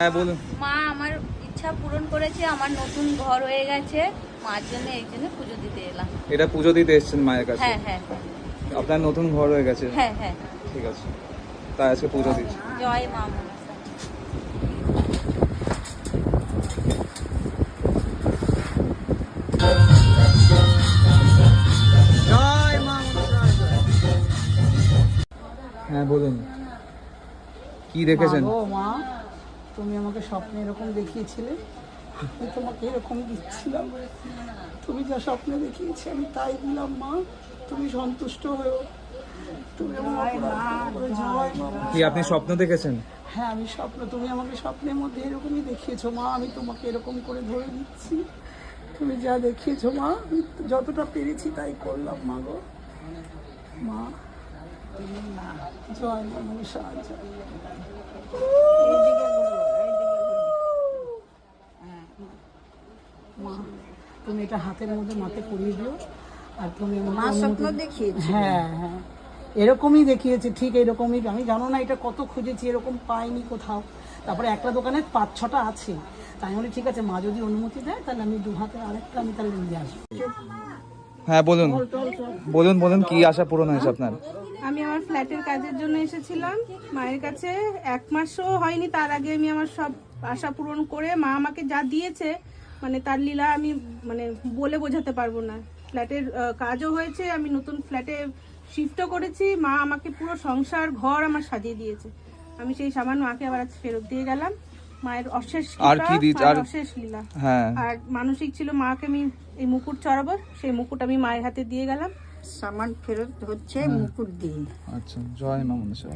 হ্যাঁ বলুন। মা আমার ইচ্ছা পূরণ করেছে আমার নতুন ঘর হয়ে গেছে। মার জন্য এই জন্য পুজো দিতে এলাম। এটা পুজো দিতে এসেছেন মায়ের কাছে? হ্যাঁ হ্যাঁ হ্যাঁ। আপনার নতুন ঘর হয়ে গেছে? হ্যাঁ হ্যাঁ। ঠিক আছে। তাই আজকে পুজো দিচ্ছি। জয় মা হ্যাঁ বলুন। কি দেখেছেন? মা। তুমি আমাকে স্বপ্নে এরকম দেখিয়েছিলে আমি তোমাকে এরকম দিচ্ছিলাম। তুমি যা স্বপ্নে দেখিয়েছি আমি তাই দিলাম মা। তুমি সন্তুষ্ট হয়েও। তুমি কি আপনি স্বপ্ন দেখেছেন? হ্যাঁ আমি স্বপ্ন তুমি আমাকে স্বপ্নের মধ্যে এরকমই দেখিয়েছো মা। আমি তোমাকে এরকম করে ধরে দিচ্ছি তুমি যা দেখিয়েছো মা আমি যতটা পেরেছি তাই করলাম মা গো। মা জয় মা মনসা জয় মা তুমি এটা হাতের মধ্যে মাকে পরিয়ে দিও আর তুমি মা স্বপ্ন দেখিয়েছি। হ্যাঁ হ্যাঁ। এরকমই দেখিয়েছে ঠিক এরকমই আমি জানো না এটা কত খুঁজেছি এরকম পাইনি কোথাও। তারপরে একটা দোকানে পাঁচ ছটা আছে। তাই বলি ঠিক আছে মা যদি অনুমতি দেয় তাহলে আমি দু হাতে আরেকটা আমি তাহলে নিয়ে আসব। হ্যাঁ বলুন। বলুন বলুন কি আশা পূরণ হয়েছে আপনার? আমি আমার ফ্ল্যাটের কাজের জন্য এসেছিলাম। মায়ের কাছে এক মাসও হয়নি তার আগে আমি আমার সব আশা পূরণ করে মা আমাকে যা দিয়েছে মানে তার লীলা আমি মানে বলে বোঝাতে পারব না। ফ্ল্যাটের কাজও হয়েছে আমি নতুন ফ্ল্যাটে শিফটও করেছি মা আমাকে পুরো সংসার ঘর আমার সাজিয়ে দিয়েছে। আমি সেই সামান্য মাকে আবার আজ ফেরত দিয়ে গেলাম। মায়ের অশেষ আর কি আর- অশেষ লীলা। হ্যাঁ। আর মানসিক ছিল মাকে আমি এই মুকুট চড়াবো সেই মুকুট আমি মায়ের হাতে দিয়ে গেলাম। সামান ফেরত হচ্ছে মুকুট দিয়ে। আচ্ছা জয় মা মনসা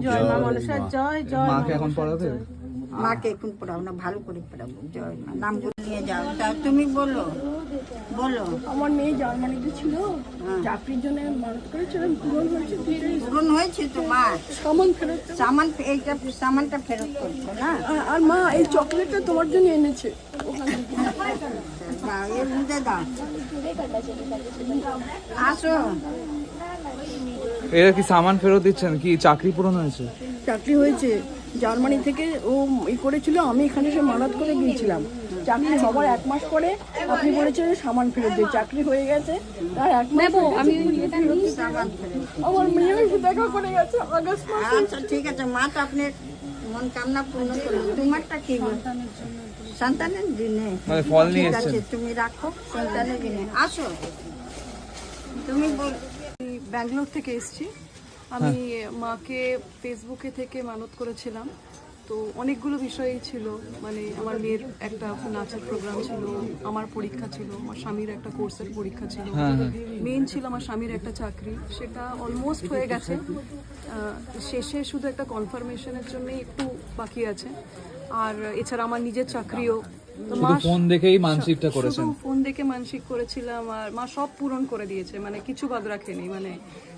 জয়। মা মনসা জয় জয় মাকে এখন পড়াবে? মাকে এখন পড়াবো না ভালো করে পড়াবো জয় মা। নাম নিয়ে যাও। তা তুমি বলো বলো। আমার মেয়ে জার্মানিতে ছিল। চাকরির জন্য মানত করেছিলাম পূরণ হয়েছে। পূরণ হয়েছে তো মা সামান ফেরত সামান এইটা সামানটা ফেরত করছ না? আর- মা এই চকলেটটা তোমার জন্য এনেছে। এর দাও। আসো। এরা কি সামান ফেরত দিচ্ছেন? কি চাকরি পূরণ হয়েছে? চাকরি হয়েছে। জার্মানি থেকে ও ই করেছিল আমি এখানে এসে মানত করে গিয়েছিলাম। চাকরি হবার এক মাস পরে আপনি বলেছিলেন সামান ফেরত দিয়ে চাকরি হয়ে গেছে আর এক মাস আমি আমার মেয়ে দেখা করে গেছে আগস্ট মাস। আচ্ছা ঠিক আছে। মা তো আপনি মন কামনা পূর্ণ করুন। তোমারটা কি বল? সন্তানের দিনে। মানে ফল নিয়ে ঠিক আছে এসেছেন। তুমি রাখো সন্তানের দিনে। আসো। তুমি বল ব্যাঙ্গালোর থেকে এসেছি। আমি মাকে ফেসবুকে থেকে মানত করেছিলাম। তো অনেকগুলো বিষয়ই ছিল। মানে আমার মেয়ের একটা নাচের প্রোগ্রাম ছিল আমার পরীক্ষা ছিল আমার স্বামীর একটা কোর্সের পরীক্ষা ছিল। মেন ছিল আমার স্বামীর একটা চাকরি। সেটা অলমোস্ট হয়ে গেছে। শেষে শুধু একটা কনফার্মেশনের জন্য একটু বাকি আছে। আর এছাড়া আমার নিজের চাকরিও। তো মা ফোন দেখেই মানসিকটা করেছেন। দেখে মানসিক করেছিলাম আর মা সব পূরণ করে দিয়েছে মানে কিছু বাদ রাখেনি মানে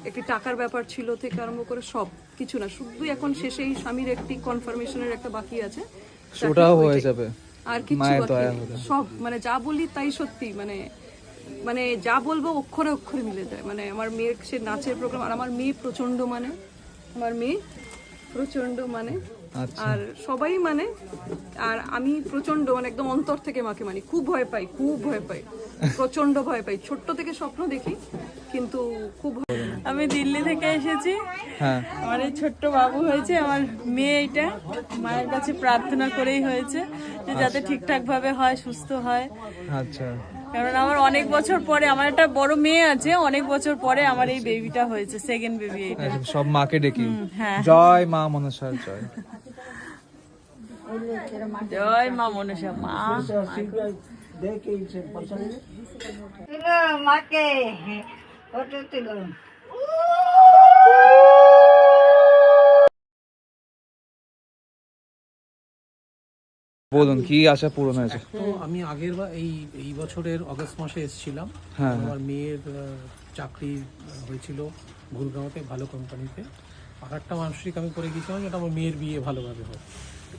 একটি টাকার ব্যাপার ছিল থেকে আরম্ভ করে সব কিছু না শুধু এখন শেষে এই স্বামীর একটি কনফার্মেশনের একটা বাকি আছে ওটাও হয়ে যাবে আর কিছু। সব মানে যা বলি তাই সত্যি মানে মানে যা বলব অক্ষরে অক্ষরে মিলে যায় মানে আমার মেয়ের সে নাচের প্রোগ্রাম আর আমার মেয়ে প্রচণ্ড মানে আমার মেয়ে প্রচণ্ড মানে। আর সবাই মানে আর আমি প্রচণ্ড মানে একদম অন্তর থেকে মাকে মানি খুব ভয় পাই খুব ভয় পাই প্রচণ্ড ভয় পাই। ছোট্ট থেকে স্বপ্ন দেখি কিন্তু খুব আমি দিল্লি থেকে এসেছি। হ্যাঁ। আমার এই ছোট্ট বাবু হয়েছে আমার মেয়ে এটা মায়ের কাছে প্রার্থনা করেই হয়েছে যে যাতে ঠিকঠাক ভাবে হয় সুস্থ হয়। আচ্ছা। কারণ আমার অনেক বছর পরে আমার একটা বড় মেয়ে আছে অনেক বছর পরে আমার এই বেবিটা হয়েছে সেকেন্ড বেবি এটা আচ্ছা, সব মাকে ডেকে। হ্যাঁ। জয় মা মনসার জয়। জয় মা মনসা মা। মাকে বলুন কি আশা পূরণ হয়েছে? তো আমি আগের বার এই এই বছরের অগস্ট মাসে এসেছিলাম। হ্যাঁ। আমার মেয়ের চাকরি হয়েছিল গুরগাঁওতে ভালো কোম্পানিতে আর একটা মানসিক আমি করে গিয়েছিলাম যেটা আমার মেয়ের বিয়ে ভালোভাবে হয়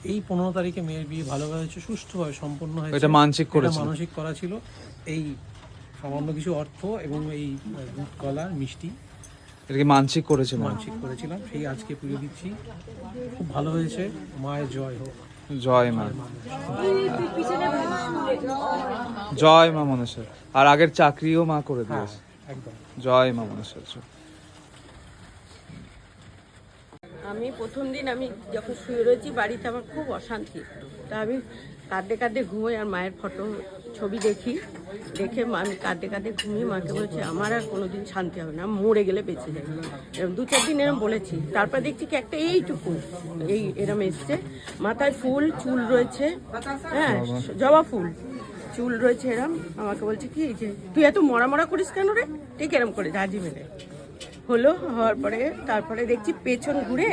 এই পনেরো তারিখে মেয়ের বিয়ে ভালোভাবে হয়েছে সুস্থভাবে সম্পন্ন হয়েছে। এটা মানসিক করেছেন? মানসিক করা ছিল। এই সামান্য কিছু অর্থ এবং এই দুধ কলা মিষ্টি এটা কি মানসিক করেছে মানসিক করেছিলাম। সেই আজকে পুজো দিচ্ছি। খুব ভালো হয়েছে। মায়ের জয় হোক। জয় মা। জয় মা মনসা। আর আগের চাকরিও মা করে দিয়েছে। একদম। জয় মা মনসা। জয়। আমি প্রথম দিন আমি যখন শুয়ে রয়েছি, বাড়িতে আমার খুব অশান্তি। তা আমি কাঁদতে কাঁদতে ঘুমোই আর মায়ের ফটো, ছবি দেখি। দেখে আমি কাঁদতে কাঁদতে ঘুমিয়ে মাকে বলছি, আমার আর কোনো দিন শান্তি হবে না, মরে গেলে বেঁচে যাবে এরকম দু চার দিন এরম বলেছি। তারপর দেখছি কি একটা এইটুকু, এই এরম এসছে। মাথায় ফুল, চুল রয়েছে হ্যাঁ জবা ফুল, চুল রয়েছে এরম। আমাকে বলছে কি যে, তুই এত মরা মরা করিস কেন রে? ঠিক এরম করে ঝাঁঝি মেরে হলো হওয়ার পরে তারপরে দেখছি পেছন ঘুরে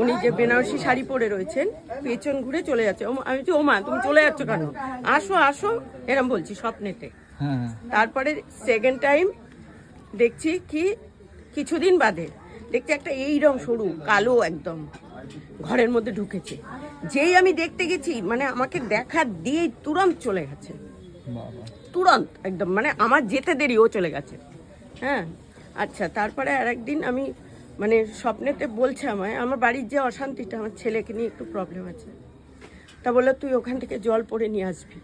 উনি যে বেনারসি শাড়ি পরে রয়েছেন পেছন ঘুরে চলে যাচ্ছে। আমি বলছি ওমা তুমি চলে যাচ্ছ কেন? আসো আসো এরম বলছি স্বপ্নেতে। হ্যাঁ। তারপরে সেকেন্ড টাইম দেখছি কি কিছুদিন বাদে দেখছি একটা এই এইরকম সরু কালো একদম ঘরের মধ্যে ঢুকেছে। যেই আমি দেখতে গেছি মানে আমাকে দেখা দিয়েই তুরন্ত চলে গেছে। তুরন্ত একদম মানে আমার যেতে দেরি ও চলে গেছে। হ্যাঁ আচ্ছা তারপরে আর একদিন আমি মানে স্বপ্নেতে বলছে আমায় আমার বাড়ির যে অশান্তিটা আমার ছেলেকে নিয়ে একটু প্রবলেম আছে। তা বলল তুই ওখান থেকে জল পরে নিয়ে আসবি।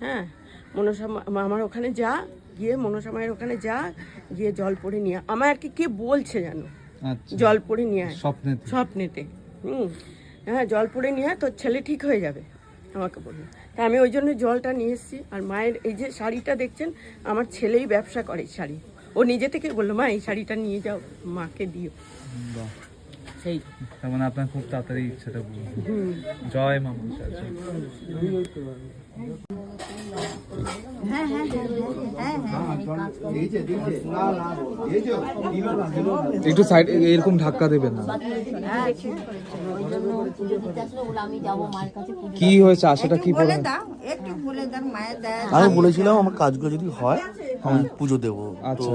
হ্যাঁ মনসা মা- আমার ওখানে যা গিয়ে মনসা মায়ের ওখানে যা গিয়ে জল পরে নিয়ে আয়। আমায় আর কি কে বলছে জানো? আচ্ছা জল পরে নিয়ে আয়। স্বপ্নে স্বপ্নেতে। হুম হ্যাঁ জল পড়ে নিয়ে আয়, তোর ছেলে ঠিক হয়ে যাবে আমাকে বলল। তা আমি ওই জন্য জলটা নিয়ে এসেছি আর মায়ের এই যে শাড়িটা দেখছেন আমার ছেলেই ব্যবসা করে শাড়ি। ও নিজে থেকে বলল মা এই শাড়িটা নিয়ে যাও মাকে দিও। সেই তার মানে আপনার খুব তাড়াতাড়ি ইচ্ছাটা পূরণ জয় মা মনসা হ্যাঁ হ্যাঁ হ্যাঁ একটু সাইড এরকম ধাক্কা দেবেন না। আমি যাব মায়ের কাছে কি হয়েছে? আশাটা কি বলে আমি বলেছিলাম আমার কাজগুলো যদি হয় আমি পুজো দেবো। আচ্ছা।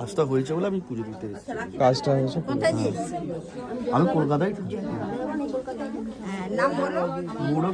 কাজটা হয়েছে বলে আমি পুজো দিতে এসেছি। কাজটা হয়েছে আমি কলকাতায় থাকি। হ্যাঁ নাম বলো।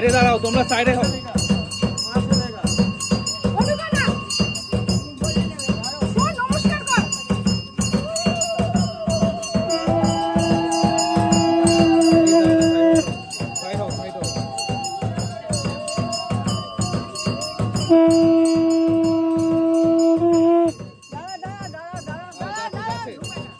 সাইডে দাঁড়াও তোমরা সাইডে হও দাঁড়া দাঁড়া দাঁড়া দাঁড়া দাঁড়া